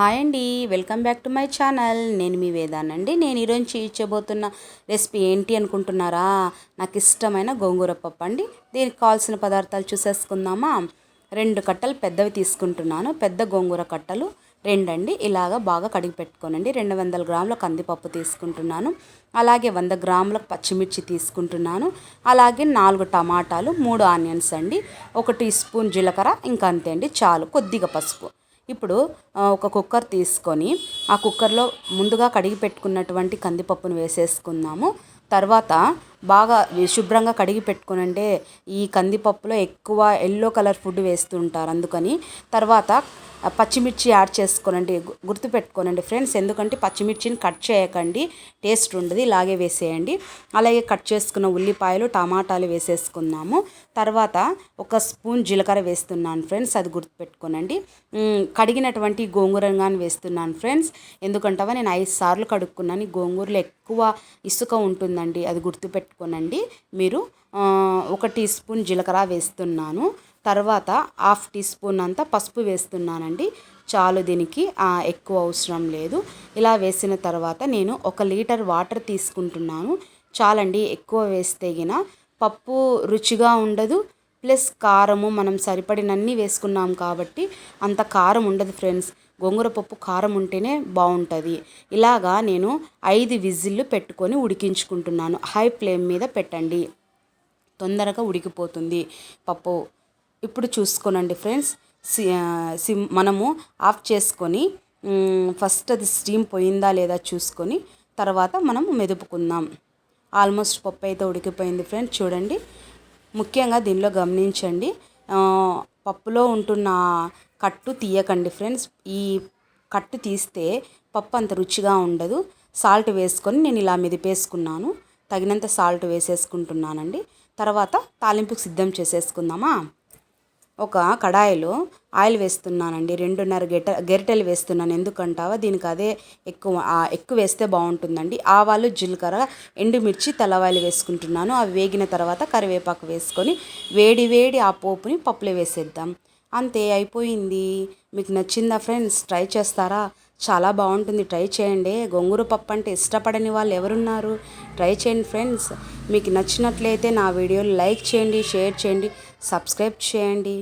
Hi అండి welcome back to my channel. నేను మీ వేదానండి. నేను ఈరోజు చేయబోతున్న రెసిపీ ఏంటి అనుకుంటున్నారా? నాకు ఇష్టమైన గోంగూర పప్పు అండి. దీనికి కావాల్సిన పదార్థాలు చూసేసుకుందామా? రెండు కట్టలు పెద్దవి తీసుకుంటున్నాను. పెద్ద గోంగూర కట్టలు రెండండి. ఇలాగ బాగా కడిగి పెట్టుకోనండి. రెండు వందల గ్రాముల కందిపప్పు తీసుకుంటున్నాను. అలాగే వంద గ్రాముల పచ్చిమిర్చి తీసుకుంటున్నాను. అలాగే నాలుగు టమాటాలు మూడు ఆనియన్స్ అండి. ఒక టీ స్పూన్ జీలకర్ర ఇంకా అంతే అండి. చాలు. కొద్దిగా పసుపు. ఇప్పుడు ఒక కుక్కర్ తీసుకొని ఆ కుక్కర్లో ముందుగా కడిగి పెట్టుకున్నటువంటి కందిపప్పును వేసేసుకుందాము. తర్వాత బాగా శుభ్రంగా కడిగి పెట్టుకునంటే ఈ కందిపప్పులో ఎక్కువ ఎల్లో కలర్ ఫుడ్ వేస్తుంటారు అందుకని. తర్వాత పచ్చిమిర్చి యాడ్ చేసుకోనండి గుర్తుపెట్టుకోనండి ఫ్రెండ్స్ ఎందుకంటే పచ్చిమిర్చిని కట్ చేయకండి టేస్ట్ ఉండదు ఇలాగే వేసేయండి. అలాగే కట్ చేసుకున్న ఉల్లిపాయలు టమాటాలు వేసేసుకున్నాము తర్వాత ఒక స్పూన్ జీలకర్ర వేస్తున్నాను ఫ్రెండ్స్ అది గుర్తుపెట్టుకోనండి కడిగినటువంటి గోంగూర వేస్తున్నాను ఫ్రెండ్స్. ఎందుకంటావా నేను ఐదు సార్లు కడుక్కున్నాను గోంగూరలో ఎక్కువ ఇసుక ఉంటుందండి అది గుర్తుపెట్టు పెట్టుకోనండి. మీరు ఒక టీ స్పూన్ జీలకర్ర వేస్తున్నాను. తర్వాత హాఫ్ టీ స్పూన్ అంతా పసుపు వేస్తున్నానండి. చాలు దీనికి ఎక్కువ అవసరం లేదు. ఇలా వేసిన తర్వాత నేను ఒక లీటర్ వాటర్ తీసుకుంటున్నాను. చాలండి ఎక్కువ వేస్తే గిన పప్పు రుచిగా ఉండదు. ప్లస్ కారము మనం సరిపడినన్ని వేసుకున్నాం కాబట్టి అంత కారం ఉండదు ఫ్రెండ్స్. గోంగూర పప్పు కారం ఉంటేనే బాగుంటుంది. ఇలాగా నేను ఐదు విజిల్లు పెట్టుకొని ఉడికించుకుంటున్నాను. హై ఫ్లేమ్ మీద పెట్టండి. తొందరగా ఉడికిపోతుంది పప్పు. ఇప్పుడు చూసుకోనండి ఫ్రెండ్స్. సి సిమ్ మనము ఆఫ్ చేసుకొని ఫస్ట్ అది స్టీమ్ పోయిందా లేదా చూసుకొని తర్వాత మనం మెదుపుకుందాం. ఆల్మోస్ట్ పప్పు అయితే ఉడికిపోయింది ఫ్రెండ్స్. చూడండి. ముఖ్యంగా దీనిలో గమనించండి. పప్పులో ఉంటున్న కట్టు తీయకండి ఫ్రెండ్స్. ఈ కట్టు తీస్తే పప్పు అంత రుచిగా ఉండదు. సాల్ట్ వేసుకొని నేను ఇలా మెదిపేసుకున్నాను. తగినంత సాల్ట్ వేసేసుకుంటున్నానండి. తర్వాత తాలింపుకి సిద్ధం చేసేసుకుందామా? ఒక కడాయిలో ఆయిల్ వేస్తున్నానండి రెండున్నర గెట గెరిటెలు వేస్తున్నాను. ఎందుకంటావా? దీనికి అదే ఎక్కువ ఎక్కువ వేస్తే బాగుంటుందండి. ఆవాలు జీలకర్ర ఎండుమిర్చి తెల్లవాయలు వేసుకుంటున్నాను. అవి వేగిన తర్వాత కరివేపాకు వేసుకొని వేడి వేడి ఆ పోపుని పప్పులో వేసేద్దాం. అంతే అయిపోయింది. మీకు నచ్చిందా ఫ్రెండ్స్? ట్రై చేస్తారా? చాలా బాగుంటుంది. ట్రై చేయండి. గోంగూర పప్పు అంటే ఇష్టపడని వాళ్ళు ఎవరున్నారు? ట్రై చేయండి ఫ్రెండ్స్. మీకు నచ్చినట్లయితే నా వీడియోని లైక్ చేయండి షేర్ చేయండి సబ్స్క్రైబ్ చేయండి.